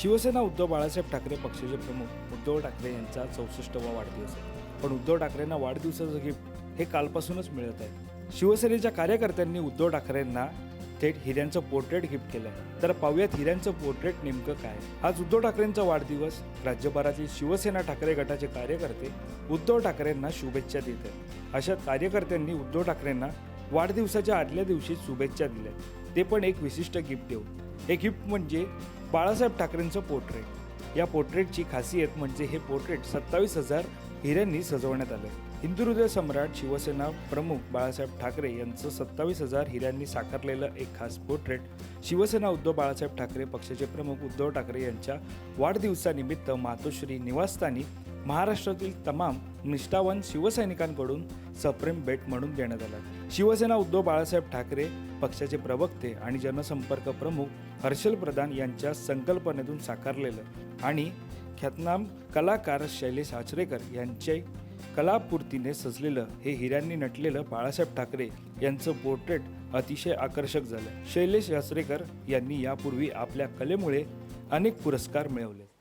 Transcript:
शिवसेना उद्धव बाळासाहेब ठाकरे पक्षाचे प्रमुख उद्धव ठाकरे यांचा चौसष्टवा वाढदिवस आहे. पण उद्धव ठाकरेंना वाढदिवसाचं गिफ्ट हे कालपासूनच मिळत आहे. शिवसेनेच्या कार्यकर्त्यांनी उद्धव ठाकरेंना थेट हिऱ्यांचं पोर्ट्रेट गिफ्ट केलं आहे. तर पाहूयात हिऱ्यांचं पोर्ट्रेट नेमकं काय आज उद्धव ठाकरेंचा वाढदिवस. राज्यभरातील शिवसेना ठाकरे गटाचे कार्यकर्ते उद्धव ठाकरेंना शुभेच्छा देत आहेत. अशा कार्यकर्त्यांनी उद्धव ठाकरेंना वाढदिवसाच्या आदल्या दिवशी शुभेच्छा दिल्या ते पण एक विशिष्ट गिफ्ट देऊ हे गिफ्ट म्हणजे बाळासाहेब ठाकरेंचं पोर्ट्रेट या पोर्ट्रेटची खासियत म्हणजे हे पोर्ट्रेट सत्तावीस हजार हिऱ्यांनी सजवण्यात आलं. हिंदू हृदय सम्राट शिवसेना प्रमुख बाळासाहेब ठाकरे यांचं सत्तावीस हजार हिऱ्यांनी साकारलेलं एक खास पोर्ट्रेट शिवसेना उद्धव बाळासाहेब ठाकरे पक्षाचे प्रमुख उद्धव ठाकरे यांच्या वाढदिवसानिमित्त मातोश्री निवासस्थानी महाराष्ट्रातील तमाम निष्ठावान शिवसैनिकांकडून सप्रेम भेट म्हणून देण्यात आला. शिवसेना उद्धव बाळासाहेब ठाकरे पक्षाचे प्रवक्ते आणि जनसंपर्क प्रमुख हर्षल प्रधान यांच्या संकल्पनेतून साकारलेलं आणि ख्यातनाम कलाकार शैलेश आचरेकर यांचे कलापूर्तीने सजलेलं हे हिऱ्यांनी नटलेलं बाळासाहेब ठाकरे यांचं पोर्ट्रेट अतिशय आकर्षक झालं. शैलेश आचरेकर यांनी यापूर्वी आपल्या कलेमुळे अनेक पुरस्कार मिळवले.